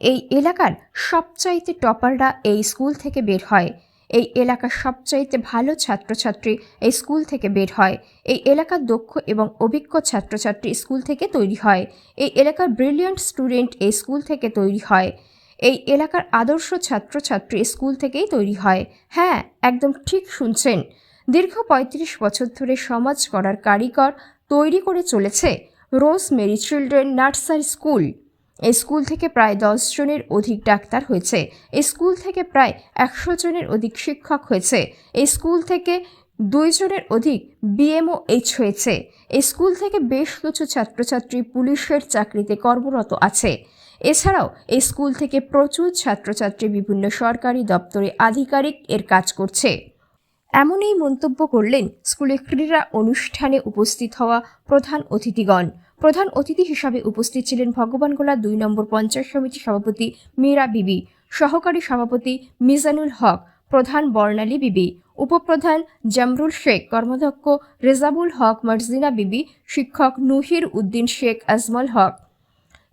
এই এলাকার সবচাইতে টপাররা এই স্কুল থেকে বের হয়। এই এলাকার সবচাইতে ভালো ছাত্রছাত্রী এই স্কুল থেকে বের হয়। এই এলাকার দক্ষ এবং অভিজ্ঞ ছাত্রছাত্রী স্কুল থেকে তৈরি হয়। এই এলাকার ব্রিলিয়ান্ট স্টুডেন্ট এই স্কুল থেকে তৈরি হয়। এই এলাকার আদর্শ ছাত্রছাত্রী স্কুল থেকেই তৈরি হয়। হ্যাঁ একদম ঠিক শুনছেন। দীর্ঘ পঁয়ত্রিশ বছর ধরে সমাজ করার কারিগর তৈরি করে চলেছে Rose Mary children nursery school. এই স্কুল থেকে প্রায় দশ জনের অধিক ডাক্তার হয়েছে। এই স্কুল থেকে প্রায় একশো জনের অধিক শিক্ষক হয়েছে। এই স্কুল থেকে দুইজনের অধিক বিএমও এইচ হয়েছে। এই স্কুল থেকে বেশ কিছু ছাত্রছাত্রী পুলিশের চাকরিতে কর্মরত আছে। এছাড়াও এই স্কুল থেকে প্রচুর ছাত্রছাত্রী বিভিন্ন সরকারি দপ্তরে আধিকারিক এর কাজ করছে। এমনই মন্তব্য করলেন স্কুলে ক্রীড়া অনুষ্ঠানে উপস্থিত হওয়া প্রধান অতিথিগণ। প্রধান অতিথি হিসাবে উপস্থিত ছিলেন ভগবানগোলা দুই নম্বর পঞ্চায়েত সমিতি সভাপতি মীরা বিবি, সহকারী সভাপতি মিজানুল হক, প্রধান বর্ণালী বিবি, উপপ্রধান জামরুল শেখ, কর্মাধ্যক্ষ রেজাবুল হক, মার্জিনা বিবি, শিক্ষক নুহির উদ্দিন শেখ, আজমল হক,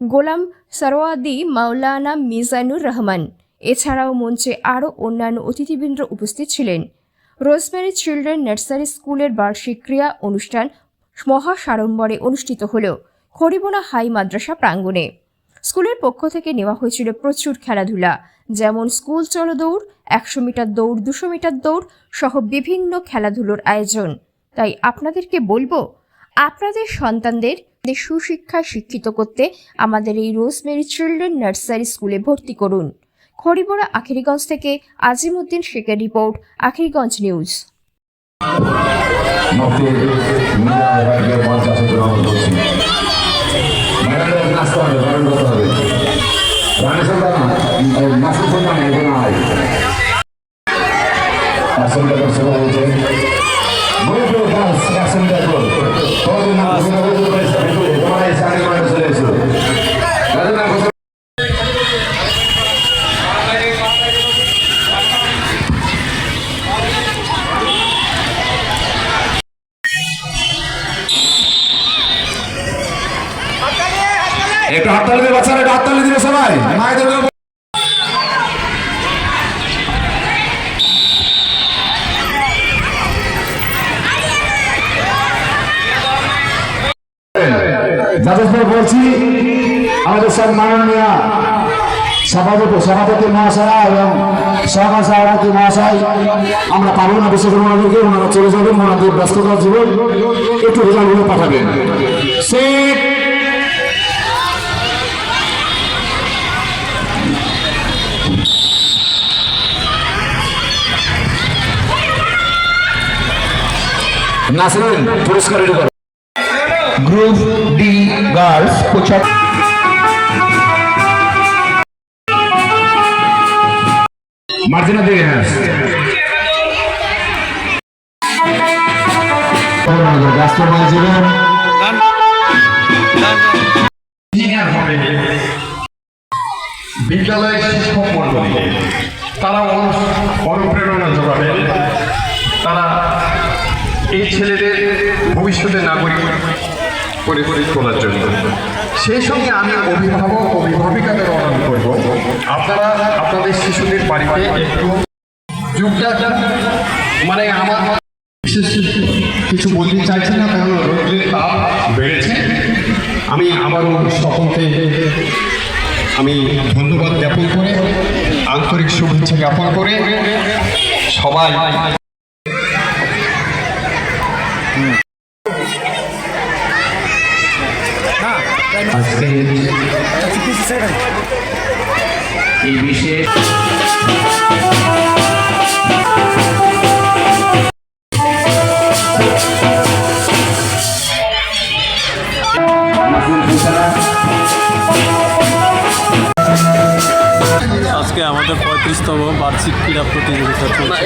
গোলাম সরোয়াদি মাওলানা মিজানুর রহমান। এছাড়াও মঞ্চে আরও অন্যান্য অতিথিবৃন্দ উপস্থিত ছিলেন। রোজমেরি চিলড্রেন নার্সারি স্কুলের বার্ষিক ক্রিয়া অনুষ্ঠান মহা সাড়ম্বরে অনুষ্ঠিত হল খড়িবোনা হাই মাদ্রাসা প্রাঙ্গণে। স্কুলের পক্ষ থেকে নেওয়া হয়েছিল প্রচুর খেলাধুলা, যেমন স্কুল চলো দৌড় একশো মিটার দৌড়, দুশো মিটার দৌড় সহ বিভিন্ন খেলাধুলোর আয়োজন। তাই আপনাদেরকে বলব, আপনাদের সন্তানদের সুশিক্ষায় শিক্ষিত করতে আমাদের এই রোজমেরি চিলড্রেন নার্সারি স্কুলে ভর্তি করুন। খড়িবোড়া আখিরিগঞ্জ থেকে আজিমুদ্দিন শেখের রিপোর্ট, আখিরিগঞ্জ নিউজ। মুক্তি মিয়া এবারকে পঞ্চাশ গ্রহণ করছি ম্যাডামের নাচতে হবে গরম করতে হবে রানী সন্তান নাচতে সন্তান একটু হাততালি দিয়ে বাচ্চারা একটু হাততালি দিবে সবাই। মায়েদের যাদের বলছি, আমাদের সব মাননীয় সভাপতি সভাপতি মহাশয় এবং সহকার সভাপতি মহাশয়, আমরা পাবো না বিশেষ করে ওনাদেরকে ওনারা চলে যাবেন, ওনাদের ব্যস্ততার জীবন একটু রেজাল্ট পাঠাবেন। সেট নাসরুন পুরস্কার গ্রুপ ডি গার্লস পঁচাত্তর মার্জিনা দিকে হ্যাঁ। ব্যস্ত হয়েছিলেন হবে বিদ্যালয়ের শিক্ষক মন্ডলী তারা অনু- অনুপ্রেরণা এই ছেলেদের ভবিষ্যতে নাগরিক করে তোলার জন্য। সেই সঙ্গে আমি অভিভাবক, অভিভাবিকাদের অনুরোধ করব। আপনারা, আপনাদের শিশুদের বাড়িতে একটু যুগটা মানে আমার বিশেষ কিছু বলতে চাইছি না, কারণ রৌদ্রের তাপ বেড়েছে। আমি আবারও সকলকে আমি ধন্যবাদ জ্ঞাপন করে, আন্তরিক শুভেচ্ছা জ্ঞাপন করে সবাই আজকে এই বিশেষ আজকে আমাদের পঁয়ত্রিশতম বার্ষিক ক্রীড়া প্রতিযোগিতা চলছে।